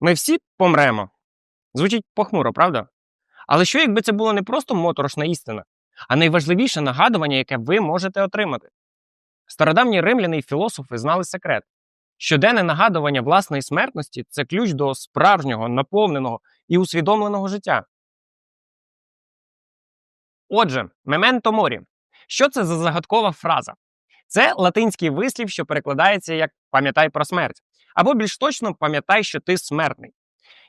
Ми всі помремо. Звучить похмуро, правда? Але що, якби це було не просто моторошна істина, а найважливіше нагадування, яке ви можете отримати? Стародавні римляни і філософи знали секрет. Щоденне нагадування власної смертності це ключ до справжнього, наповненого і усвідомленого життя. Отже, мементо морі. Що це за загадкова фраза? Це латинський вислів, що перекладається як пам'ятай про смерть, або більш точно пам'ятай, що ти смертний.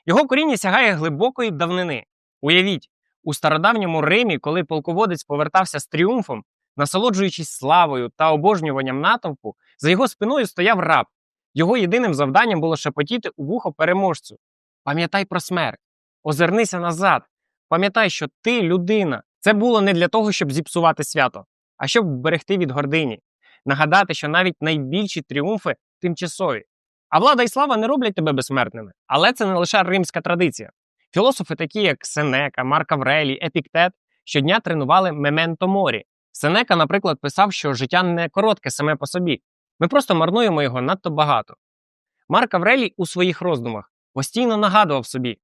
Його коріння сягає глибокої давнини. Уявіть, у стародавньому Римі, коли полководець повертався з тріумфом, насолоджуючись славою та обожнюванням натовпу, за його спиною стояв раб. Його єдиним завданням було шепотіти у вухо переможцю. Пам'ятай про смерть, озирнися назад, пам'ятай, що ти людина. Це було не для того, щоб зіпсувати свято, а щоб вберегти від гордині, нагадати, що навіть найбільші тріумфи тимчасові. А влада і слава не роблять тебе безсмертними. Але це не лише римська традиція. Філософи, такі як Сенека, Марк Аврелій, Епіктет, щодня тренували мементо морі. Сенека, наприклад, писав, що життя не коротке саме по собі. Ми просто марнуємо його надто багато. Марк Аврелій у своїх роздумах постійно нагадував собі: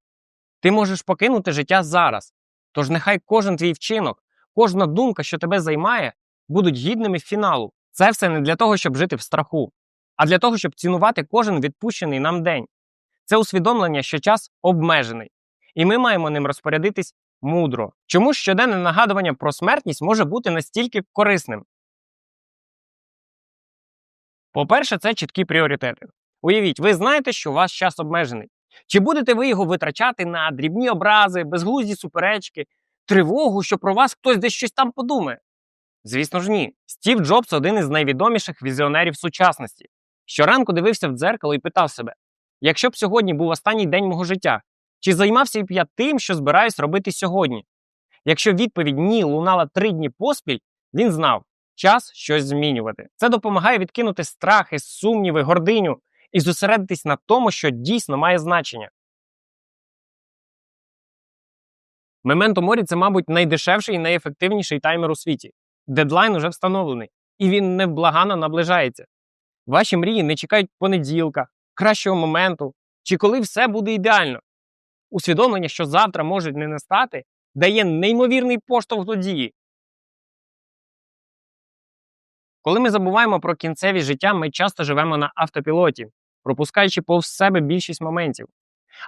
ти можеш покинути життя зараз. Тож нехай кожен твій вчинок, кожна думка, що тебе займає, будуть гідними фіналу. Це все не для того, щоб жити в страху, а для того, щоб цінувати кожен відпущений нам день. Це усвідомлення, що час обмежений, і ми маємо ним розпорядитись мудро. Чому щоденне нагадування про смертність може бути настільки корисним? По-перше, це чіткі пріоритети. Уявіть, ви знаєте, що у вас час обмежений. Чи будете ви його витрачати на дрібні образи, безглузді суперечки, тривогу, що про вас хтось десь щось там подумає? Звісно ж, ні. Стів Джобс один із найвідоміших візіонерів сучасності. Щоранку дивився в дзеркало і питав себе: якщо б сьогодні був останній день мого життя, чи займався б я тим, що збираюсь робити сьогодні? Якщо відповідь ні лунала три дні поспіль, він знав час щось змінювати. Це допомагає відкинути страхи, сумніви, гординю і зосередитись на тому, що дійсно має значення. Мементо морі це, мабуть, найдешевший і найефективніший таймер у світі. Дедлайн уже встановлений, і він невблагано наближається. Ваші мрії не чекають понеділка, кращого моменту, чи коли все буде ідеально. Усвідомлення, що завтра може не настати, дає неймовірний поштовх до дії. Коли ми забуваємо про кінцеві життя, ми часто живемо на автопілоті, пропускаючи повз себе більшість моментів.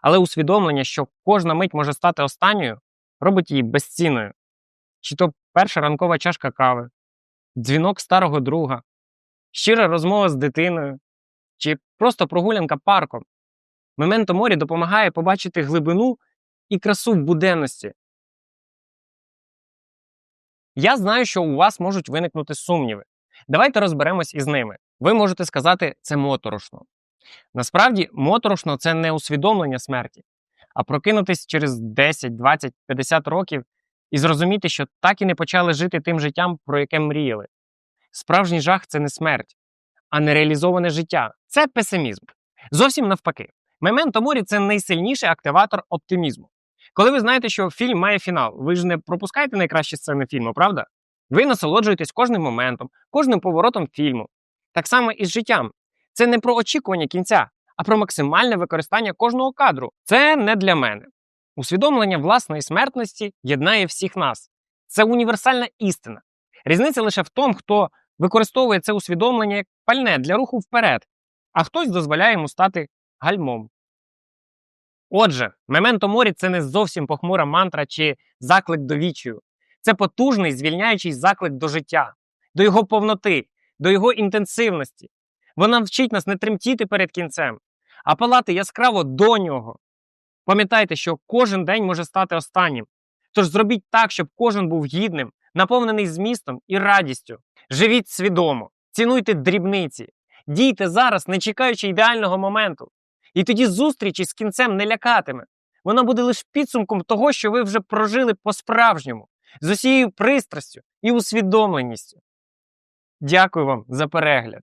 Але усвідомлення, що кожна мить може стати останньою, робить її безцінною. Чи то перша ранкова чашка кави, дзвінок старого друга, щира розмова з дитиною, чи просто прогулянка парком. Мементо морі допомагає побачити глибину і красу в буденності. Я знаю, що у вас можуть виникнути сумніви. Давайте розберемось із ними. Ви можете сказати, це моторошно. Насправді, моторошно це не усвідомлення смерті, а прокинутись через 10, 20, 50 років і зрозуміти, що так і не почали жити тим життям, про яке мріяли. Справжній жах це не смерть, а нереалізоване життя. Це песимізм. Зовсім навпаки. Мементо морі це найсильніший активатор оптимізму. Коли ви знаєте, що фільм має фінал, ви ж не пропускаєте найкращі сцени фільму, правда? Ви насолоджуєтесь кожним моментом, кожним поворотом фільму. Так само і з життям. Це не про очікування кінця, а про максимальне використання кожного кадру. Це не для мене. Усвідомлення власної смертності єднає всіх нас. Це універсальна істина. Різниця лише в тому, хто використовує це усвідомлення як пальне для руху вперед, а хтось дозволяє йому стати гальмом. Отже, мементо морі це не зовсім похмура мантра чи заклик до вічію. Це потужний звільняючий заклик до життя, до його повноти, до його інтенсивності. Вона вчить нас не тремтіти перед кінцем, а палати яскраво до нього. Пам'ятайте, що кожен день може стати останнім. Тож зробіть так, щоб кожен був гідним, наповнений змістом і радістю. Живіть свідомо, цінуйте дрібниці, дійте зараз, не чекаючи ідеального моменту. І тоді зустріч із кінцем не лякатиме. Вона буде лише підсумком того, що ви вже прожили по-справжньому, з усією пристрастю і усвідомленістю. Дякую вам за перегляд.